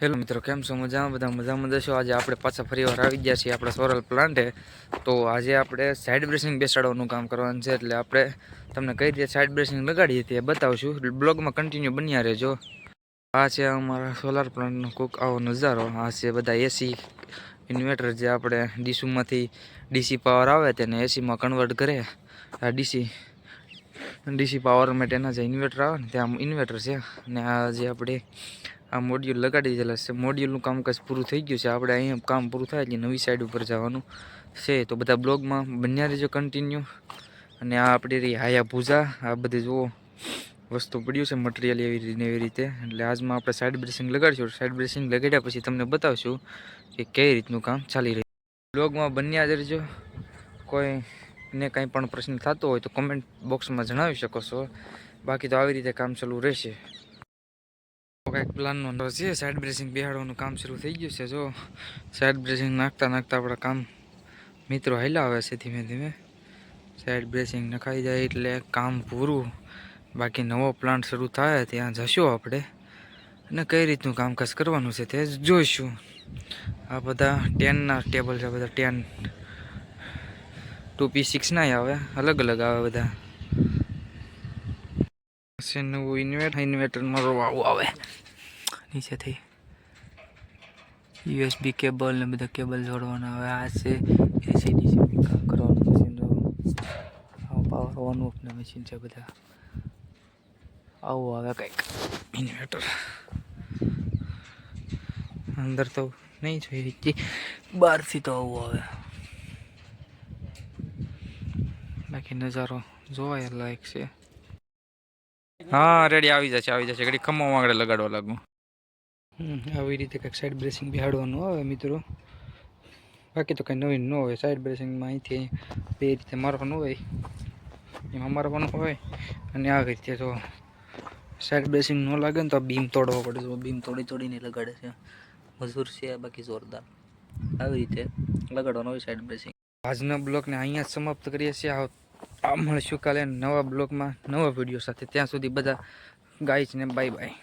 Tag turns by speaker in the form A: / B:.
A: Hello મિત્રો, કેમ છો? મજામાં? બધા મજામાં જશો આજે આપણે પાછા ફરીવાર આવી ગયા છીએ આપણા સોરલ પ્લાન્ટે. તો આજે આપણે સાઈડ બ્રેસિંગ બેસાડવાનું કામ કરવાનું છે, એટલે આપણે તમને કઈ રીતે સાઈડ બ્રેસિંગ લગાડીએ તે બતાવશું. બ્લોગમાં કન્ટિન્યુ બન્યા રહેજો. આ છે અમારા સોલાર પ્લાન્ટનો કોક આવો નજારો. આ છે બધા એસી ઇન્વર્ટર જે આપણે ડીસીમાંથી ડીસી પાવર આવે તેને એસીમાં કન્વર્ટ કરે. આ ડીસી ડીસી પાવર માટેના જે ઇન્વર્ટર આવે ને ત્યાં ઇન્વર્ટર છે. અને આ જે આપણે આ મોડ્યુલ લગાડી દીધેલા છે મોડ્યુલનું કામકાજ પૂરું થઈ ગયું છે. આપણે અહીંયા કામ પૂરું થાય એટલે નવી સાઈડ ઉપર જવાનું છે. તો બધા બ્લોગમાં બન્યા રહેજો કન્ટિન્યુ અને આ આપણી રહી હાયા આ બધી જુઓ વસ્તુ પડ્યું છે મટીરિયલ એવી રીતે એવી રીતે. એટલે આજમાં આપણે સાઈડ બ્રેસિંગ લગાડીશું. સાઈડ બ્રેસિંગ લગાડ્યા પછી તમને બતાવશું કે કઈ રીતનું કામ ચાલી રહ્યું બ્લોગમાં બન્યા જ રહેજો. કોઈને કંઈ પણ પ્રશ્ન થતો હોય તો કમેન્ટ બોક્સમાં જણાવી શકો છો. બાકી તો આવી રીતે કામ ચાલુ રહેશે. કંઈક પ્લાનનો નંબર છે સાઈડ બ્રેસિંગ બેહાડવાનું કામ શરૂ થઈ ગયું છે. જો સાઈડ બ્રેસિંગ નાખતા નાખતા આપણા કામ મિત્રો હાલ્યા આવે છે ધીમે ધીમે. સાઈડ બ્રેસિંગ નખાઈ જાય એટલે કામ પૂરું. બાકી નવો પ્લાન્ટ શરૂ થાય, ત્યાં જશું આપણે. અને કઈ રીતનું કામકાજ કરવાનું છે તે જોઈશું. આ બધા ટેનના ટેબલ છે બધા ટેન ટુ પી સિક્સના આવે. અલગ અલગ આવે બધા. નવું ઇન્વેટર ઇન્વેટરમાં આવું આવે. નીચેથી. યુએસબી કેબલ ને બધા કેબલ જોડવાના આવે. આ છે એસી ડીસી કામ કરવાનું મશીન પાવર ઓન ઓફ ના મશીન છે બધા. આવું આવે કંઈક. ઇન્વેટર અંદર તો નહીં જોઈએ. બહારથી તો આવું આવે. બાકી નજારો જોવાય લાયક છે. હા, રેડી આવી જશે આવી જશે. ઘડી ખમ્મા આગળ લગાડવા લાગુ. આવી રીતે કંઈક સાઈડ બ્રેસિંગ બિહાડવાનું આવે મિત્રો. બાકી તો કંઈ નવીન ન હોય. સાઈડ બ્રેસિંગમાં અહીંથી બે રીતે મારવાનું હોય. એમાં મારવાનું હોય અને આવી રીતે તો સાઈડ બ્રેસિંગ ન લાગે ને તો બીમ તોડવો પડે. તો બીમ તોડી તોડીને લગાડે છે. મજૂર છે બાકી જોરદાર. આવી રીતે લગાડવાનું હોય સાઈડ બ્રેસિંગ આજના બ્લોકને અહીંયા જ સમાપ્ત કરીએ છીએ. મળશું કાલે નવા બ્લોગમાં નવા વીડિયો સાથે. ત્યાં સુધી બધા ગાઈઝને બાય બાય